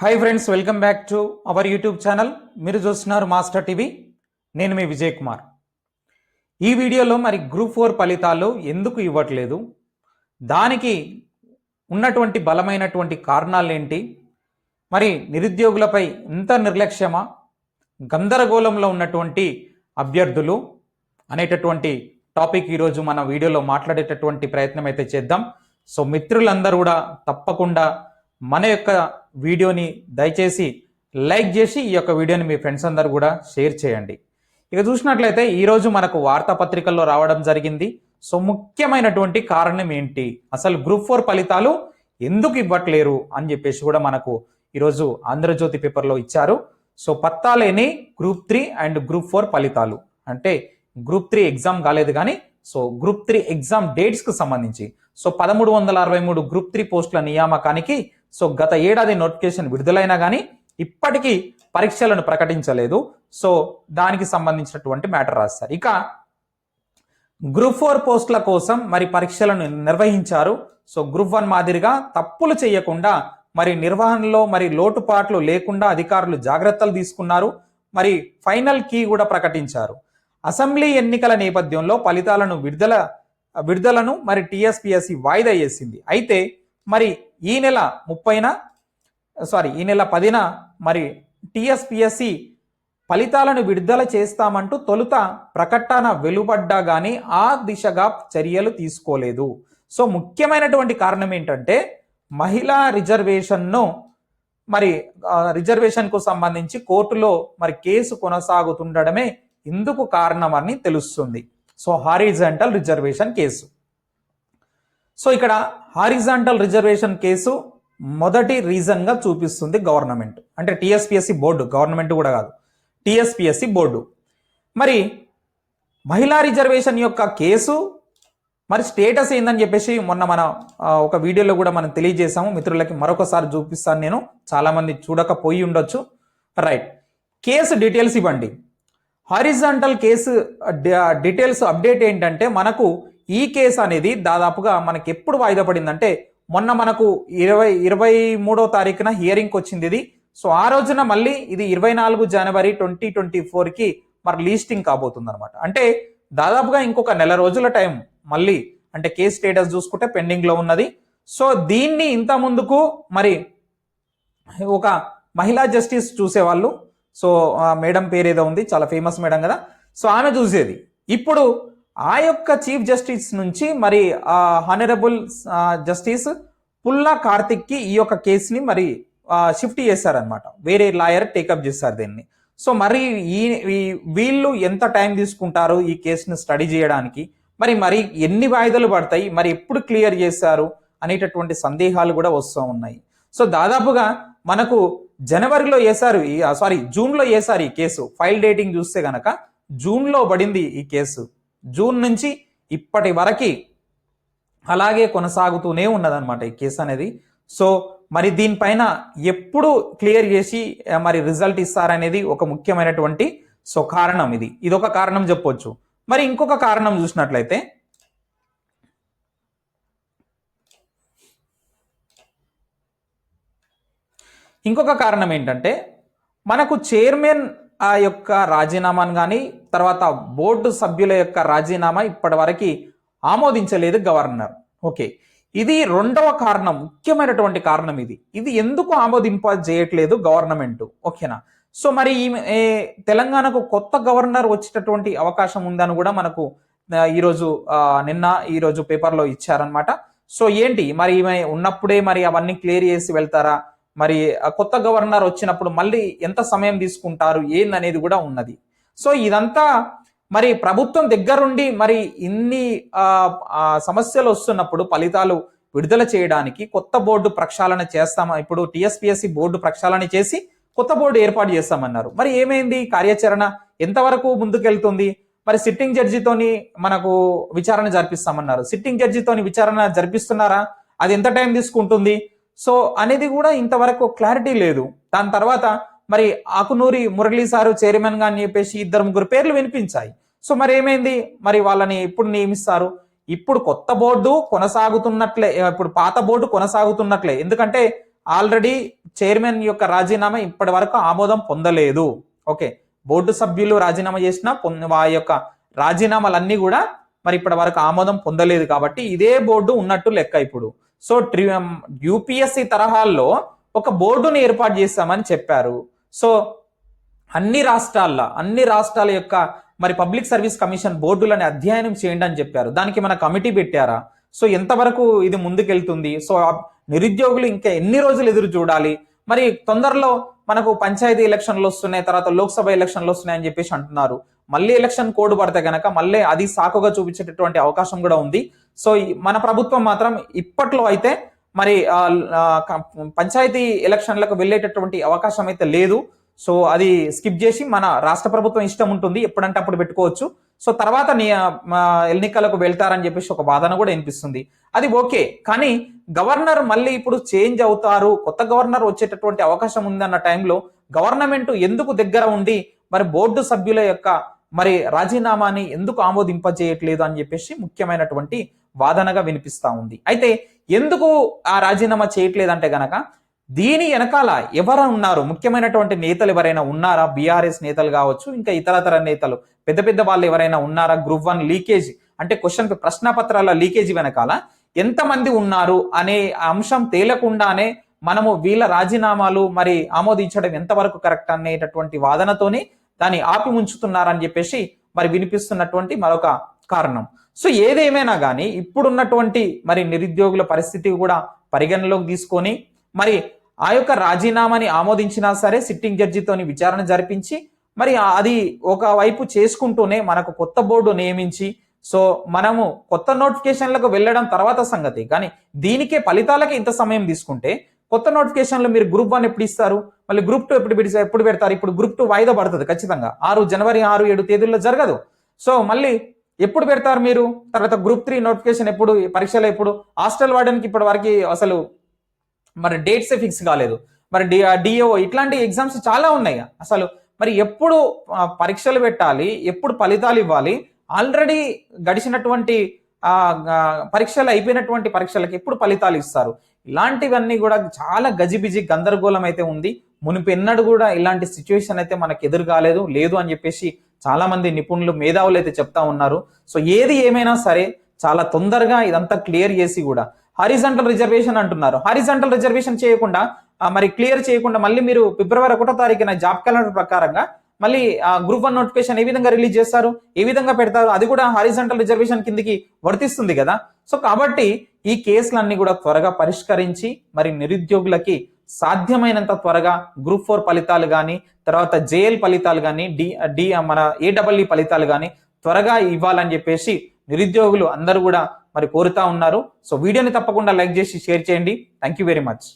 Hi friends welcome back to our YouTube channel మీరు చూస్తున్నారు master TV నేను మీ విజయ్ కుమార్. ఈ వీడియోలో మరి గ్రూప్ ఫోర్ ఫలితాలు ఎందుకు ఇవ్వట్లేదు? దానికి ఉన్నటువంటి బలమైనటువంటి కారణాలు ఏంటి? మరి నిరుద్యోగులపై ఇంత నిర్లక్ష్యమా? గందరగోళంలో ఉన్నటువంటి అభ్యర్థులు అనేటటువంటి టాపిక్ ఈరోజు మన వీడియోలో మాట్లాడేటటువంటి ప్రయత్నం అయితే చేద్దాం. సో మిత్రులందరూ కూడా తప్పకుండా మన యొక్క వీడియోని దయచేసి లైక్ చేసి ఈ యొక్క వీడియోని మీ ఫ్రెండ్స్ అందరు కూడా షేర్ చేయండి. ఇక చూసినట్లయితే ఈరోజు మనకు వార్తాపత్రికల్లో రావడం జరిగింది. సో ముఖ్యమైనటువంటి కారణం ఏంటి? అసలు గ్రూప్ ఫోర్ ఫలితాలు ఎందుకు ఇవ్వట్లేరు అని చెప్పేసి కూడా మనకు ఈరోజు ఆంధ్రజ్యోతి పేపర్లో ఇచ్చారు. So పత్తాలేని group three and group four ఫలితాలు. అంటే గ్రూప్ త్రీ ఎగ్జామ్ కాలేదు కానీ సో గ్రూప్ త్రీ ఎగ్జామ్ డేట్స్కి సంబంధించి. సో పదమూడు వందల అరవై మూడు గ్రూప్ త్రీ పోస్టుల నియామకానికి సో గత ఏడాది నోటిఫికేషన్ విడుదలైనా కానీ ఇప్పటికీ పరీక్షలను ప్రకటించలేదు. సో దానికి సంబంధించినటువంటి మ్యాటర్ రాస్తారు ఇక గ్రూప్ ఫోర్ పోస్టుల కోసం మరి పరీక్షలను నిర్వహించారు. సో గ్రూప్ వన్ మాదిరిగా తప్పులు చేయకుండా మరి నిర్వహణలో మరి లోటుపాట్లు లేకుండా అధికారులు జాగ్రత్తలు తీసుకున్నారు. మరి ఫైనల్ కీ కూడా ప్రకటించారు. అసెంబ్లీ ఎన్నికల నేపథ్యంలో ఫలితాలను విడుదల విడుదలను మరి టీఎస్పీఎస్సి వాయిదా వేసింది. అయితే మరి ఈ నెల ముప్పైన సారీ ఈ నెల పదిన మరి టిఎస్పిఎస్సి ఫలితాలను విడుదల చేస్తామంటూ తొలుత ప్రకటన వెలువడ్డా కానీ ఆ దిశగా చర్యలు తీసుకోలేదు. సో ముఖ్యమైనటువంటి కారణం ఏంటంటే మహిళా రిజర్వేషన్ను మరి రిజర్వేషన్కు సంబంధించి కోర్టులో మరి కేసు కొనసాగుతుండడమే ఇందుకు కారణమని తెలుస్తుంది. So horizontal reservation case. So ఇక్కడ హారిజాంటల్ రిజర్వేషన్ కేసు మొదటి రీజన్గా చూపిస్తుంది గవర్నమెంట్ అంటే టిఎస్పిఎస్సి బోర్డు గవర్నమెంట్ కూడా కాదు. టిఎస్పిఎస్సి బోర్డు మరి మహిళా రిజర్వేషన్ యొక్క కేసు మరి స్టేటస్ ఏందని చెప్పేసి మొన్న మన ఒక వీడియోలో కూడా మనం తెలియజేసాము మిత్రులకి మరొకసారి చూపిస్తాను నేను. చాలామంది చూడకపోయి ఉండొచ్చు. రైట్ కేసు డీటెయిల్స్ ఇవ్వండి. హారిజాంటల్ కేసు డీటెయిల్స్ అప్డేట్ ఏంటంటే మనకు ఈ కేసు అనేది దాదాపుగా మనకి ఎప్పుడు వాయిదా పడిందంటే మొన్న మనకు ఇరవై ఇరవై మూడో తారీఖున హియరింగ్కి వచ్చింది ఇది. సో ఆ రోజున మళ్ళీ ఇది ఇరవై నాలుగు జనవరి ట్వంటీ ట్వంటీ ఫోర్కి మరి లీస్టింగ్ కాబోతుంది అనమాట అంటే దాదాపుగా ఇంకొక నెల రోజుల టైం మళ్ళీ అంటే కేసు స్టేటస్ చూసుకుంటే పెండింగ్లో ఉన్నది. సో దీన్ని ఇంత ముందుకు మరి ఒక మహిళా జస్టిస్ చూసేవాళ్ళు. సో మేడం పేరు ఏదో ఉంది చాలా ఫేమస్ మేడం కదా. సో ఆమె చూసేది. ఇప్పుడు ఆ యొక్క చీఫ్ జస్టిస్ నుంచి మరి హానరబుల్ జస్టిస్ పుల్లా కార్తిక్కి ఈ యొక్క కేసుని మరి షిఫ్ట్ చేశారనమాట వేరే లాయర్ టేకప్ చేశారు దీన్ని. సో మరి ఈ వీళ్ళు ఎంత టైం తీసుకుంటారు ఈ కేసుని స్టడీ చేయడానికి? మరి మరి ఎన్ని వాయిదాలు పడతాయి? మరి ఎప్పుడు క్లియర్ చేశారు? అనేటటువంటి సందేహాలు కూడా వస్తూ ఉన్నాయి. సో దాదాపుగా మనకు జనవరిలో వేశారు ఈ సారీ జూన్లో వేశారు ఈ కేసు. ఫైల్ డేటింగ్ చూస్తే కనుక జూన్లో పడింది ఈ కేసు. జూన్ నుంచి ఇప్పటి వరకు అలాగే కొనసాగుతూనే ఉన్నదన్నమాట ఈ కేసు అనేది. సో మరి దీనిపైన ఎప్పుడు క్లియర్ చేసి మరి రిజల్ట్ ఇస్తారనేది ఒక ముఖ్యమైనటువంటి సో కారణం ఇది. ఇదొక కారణం చెప్పొచ్చు. మరి ఇంకొక కారణం చూసినట్లయితే ఇంకొక కారణం ఏంటంటే మనకు చైర్మన్ ఆ యొక్క రాజీనామాను కానీ తర్వాత బోర్డు సభ్యుల యొక్క రాజీనామా ఇప్పటివరకు ఆమోదించలేదు గవర్నర్. ఓకే. ఇది రెండవ కారణం ముఖ్యమైనటువంటి కారణం ఇది. ఇది ఎందుకు ఆమోదింప చేయట్లేదు గవర్నమెంట్? ఓకేనా? సో మరి ఈ తెలంగాణకు కొత్త గవర్నర్ వచ్చేటటువంటి అవకాశం ఉందని కూడా మనకు ఈరోజు నిన్న ఈరోజు పేపర్లో ఇచ్చారనమాట సో ఏంటి? మరి ఈమె ఉన్నప్పుడే మరి అవన్నీ క్లియర్ చేసి వెళ్తారా? మరి కొత్త గవర్నర్ వచ్చినప్పుడు మళ్ళీ ఎంత సమయం తీసుకుంటారు? ఏందనేది కూడా ఉన్నది. సో ఇదంతా మరి ప్రభుత్వం దగ్గరుండి మరి ఇన్ని సమస్యలు వస్తున్నప్పుడు ఫలితాలు విడుదల చేయడానికి కొత్త బోర్డు ప్రక్షాళన చేస్తామా? ఇప్పుడు టీఎస్పీఎస్సి బోర్డు ప్రక్షాళన చేసి కొత్త బోర్డు ఏర్పాటు చేస్తామన్నారు. మరి ఏమైంది? కార్యాచరణ ఎంతవరకు ముందుకెళ్తుంది? మరి సిట్టింగ్ జడ్జితోని మనకు విచారణ జరిపిస్తామన్నారు. సిట్టింగ్ జడ్జితోని విచారణ జరిపిస్తున్నారా? అది ఎంత టైం తీసుకుంటుంది? సో అనేది కూడా ఇంతవరకు క్లారిటీ లేదు. దాని తర్వాత మరి ఆకునూరి మురళీ సారు చైర్మన్గా అని చెప్పేసి ఇద్దరు ముగ్గురు పేర్లు వినిపించాయి. సో మరి ఏమైంది? మరి వాళ్ళని ఎప్పుడు నియమిస్తారు? ఇప్పుడు కొత్త బోర్డు కొనసాగుతున్నట్లే ఇప్పుడు పాత బోర్డు కొనసాగుతున్నట్లే. ఎందుకంటే ఆల్రెడీ చైర్మన్ యొక్క రాజీనామా ఇప్పటి వరకు ఆమోదం పొందలేదు. ఓకే బోర్డు సభ్యులు రాజీనామా చేసిన ఆ యొక్క రాజీనామాలన్నీ కూడా మరి ఇప్పటి వరకు ఆమోదం పొందలేదు కాబట్టి ఇదే బోర్డు ఉన్నట్టు లెక్క ఇప్పుడు. సో ట్రి యూపీఎస్సి తరహాల్లో ఒక బోర్డుని ఏర్పాటు చేస్తామని చెప్పారు. సో అన్ని రాష్ట్రాల్లో అన్ని రాష్ట్రాల యొక్క మరి పబ్లిక్ సర్వీస్ కమిషన్ బోర్డులని అధ్యయనం చేయండి అని చెప్పారు. దానికి మన కమిటీ పెట్టారా? సో ఎంతవరకు ఇది ముందుకెళ్తుంది? సో నిరుద్యోగులు ఇంకా ఎన్ని రోజులు ఎదురు చూడాలి? మరి తొందరలో మనకు పంచాయతీ ఎలక్షన్లు వస్తున్నాయి తర్వాత లోక్సభ ఎలక్షన్లు వస్తున్నాయని చెప్పేసి అంటున్నారు. మళ్ళీ ఎలక్షన్ కోడ్ పడితే గనక మళ్ళీ అది సాకుగా చూపించేటటువంటి అవకాశం కూడా ఉంది. సో మన ప్రభుత్వం మాత్రం ఇప్పట్లో అయితే మరి పంచాయతీ ఎలక్షన్లకు వెళ్ళేటటువంటి అవకాశం అయితే లేదు. సో అది స్కిప్ చేసి మన రాష్ట్ర ప్రభుత్వం ఇష్టం ఉంటుంది ఎప్పుడంటే అప్పుడు పెట్టుకోవచ్చు. సో తర్వాత ఎన్నికలకు వెళ్తారని చెప్పేసి ఒక వాదన కూడా వినిపిస్తుంది. అది ఓకే కానీ గవర్నర్ మళ్ళీ ఇప్పుడు చేంజ్ అవుతారు కొత్త గవర్నర్ వచ్చేటటువంటి అవకాశం ఉంది అన్న టైంలో గవర్నమెంట్ ఎందుకు దగ్గర ఉండి మరి బోర్డు సభ్యుల యొక్క మరి రాజీనామాని ఎందుకు ఆమోదింపజేయట్లేదు అని చెప్పేసి ముఖ్యమైనటువంటి వాదనగా వినిపిస్తూ ఉంది. అయితే ఎందుకు ఆ రాజీనామా చేయట్లేదంటే గనక దీని వెనకాల ఎవరు ఉన్నారు? ముఖ్యమైనటువంటి నేతలు ఎవరైనా ఉన్నారా? బీఆర్ఎస్ నేతలు కావచ్చు ఇంకా ఇతరతర నేతలు. పెద్ద పెద్ద వాళ్ళు ఎవరైనా ఉన్నారా? గ్రూప్ వన్ లీకేజ్ అంటే క్వశ్చన్ ప్రశ్నపత్రాల లీకేజ్ వెనకాల ఎంతమంది ఉన్నారు అనే అంశం తేలకుండానే మనము వీళ్ళ రాజీనామాలు మరి ఆమోదించడం ఎంతవరకు కరెక్ట్ అనేటటువంటి వాదనతోనే దాన్ని ఆపి ఉంచుతున్నారని చెప్పేసి మరి వినిపిస్తున్నటువంటి మరొక కారణం. సో ఏదేమైనా కానీ ఇప్పుడున్నటువంటి మరి నిరుద్యోగుల పరిస్థితి కూడా పరిగణలోకి తీసుకొని మరి ఆ యొక్క రాజీనామాని ఆమోదించినా సరే సిట్టింగ్ జడ్జితోని విచారణ జరిపించి మరి అది ఒకవైపు చేసుకుంటూనే మనకు కొత్త బోర్డు నియమించి సో మనము కొత్త నోటిఫికేషన్లకు వెళ్ళడం తర్వాత సంగతి. కానీ దీనికే ఫలితాలకి ఇంత సమయం తీసుకుంటే కొత్త నోటిఫికేషన్లు మీరు గ్రూప్ వన్ ఎప్పుడు ఇస్తారు? మళ్ళీ గ్రూప్ టూ ఎప్పుడు పెడితే ఎప్పుడు పెడతారు? ఇప్పుడు గ్రూప్ టూ వాయిదా పడుతుంది ఖచ్చితంగా. ఆరు జనవరి ఆరు ఏడు తేదీల్లో జరగదు. సో మళ్ళీ ఎప్పుడు పెడతారు మీరు? తర్వాత గ్రూప్ త్రీ నోటిఫికేషన్ ఎప్పుడు? పరీక్షలు ఎప్పుడు? హాస్టల్ వాడడానికి ఇప్పటి వరకు అసలు మరి డేట్సే ఫిక్స్ కాలేదు. మరి డి డిఓ ఇట్లాంటి ఎగ్జామ్స్ చాలా ఉన్నాయి. అసలు మరి ఎప్పుడు పరీక్షలు పెట్టాలి? ఎప్పుడు ఫలితాలు ఇవ్వాలి? ఆల్రెడీ గడిచినటువంటి పరీక్షలు అయిపోయినటువంటి పరీక్షలకు ఎప్పుడు ఫలితాలు ఇస్తారు? ఇలాంటివన్నీ కూడా చాలా గజిబిజి గందరగోళం అయితే ఉంది. మునిపెన్నడు కూడా ఇలాంటి సిచ్యువేషన్ అయితే మనకు ఎదురు కాలేదు లేదు అని చెప్పేసి చాలామంది నిపుణులు మేధావులు అయితే చెప్తా ఉన్నారు. సో ఏది ఏమైనా సరే చాలా తొందరగా ఇదంతా క్లియర్ చేసి కూడా హారిజంటల్ రిజర్వేషన్ అంటున్నారు. హారిజంటల్ రిజర్వేషన్ చేయకుండా మరి క్లియర్ చేయకుండా మళ్ళీ మీరు ఫిబ్రవరి ఒకటో తారీఖున జాబ్ క్యాలెండర్ ప్రకారంగా మళ్ళీ గ్రూప్ వన్ నోటిఫికేషన్ ఏ విధంగా రిలీజ్ చేస్తారు? ఏ విధంగా పెడతారు? అది కూడా హారిజంటల్ రిజర్వేషన్ కిందికి వర్తిస్తుంది కదా. సో కాబట్టి ఈ కేసులన్నీ కూడా త్వరగా పరిష్కరించి మరి నిరుద్యోగులకి సాధ్యమైనంత త్వరగా గ్రూప్ ఫోర్ ఫలితాలు కానీ తర్వాత జేఎల్ ఫలితాలు కానీ డి డి మన ఏడబ్ల్ఈ ఫలితాలు కానీ త్వరగా ఇవ్వాలని చెప్పేసి నిరుద్యోగులు అందరూ కూడా మరి కోరుతా ఉన్నారు. సో వీడియోని తప్పకుండా లైక్ చేసి షేర్ చేయండి. Thank you very much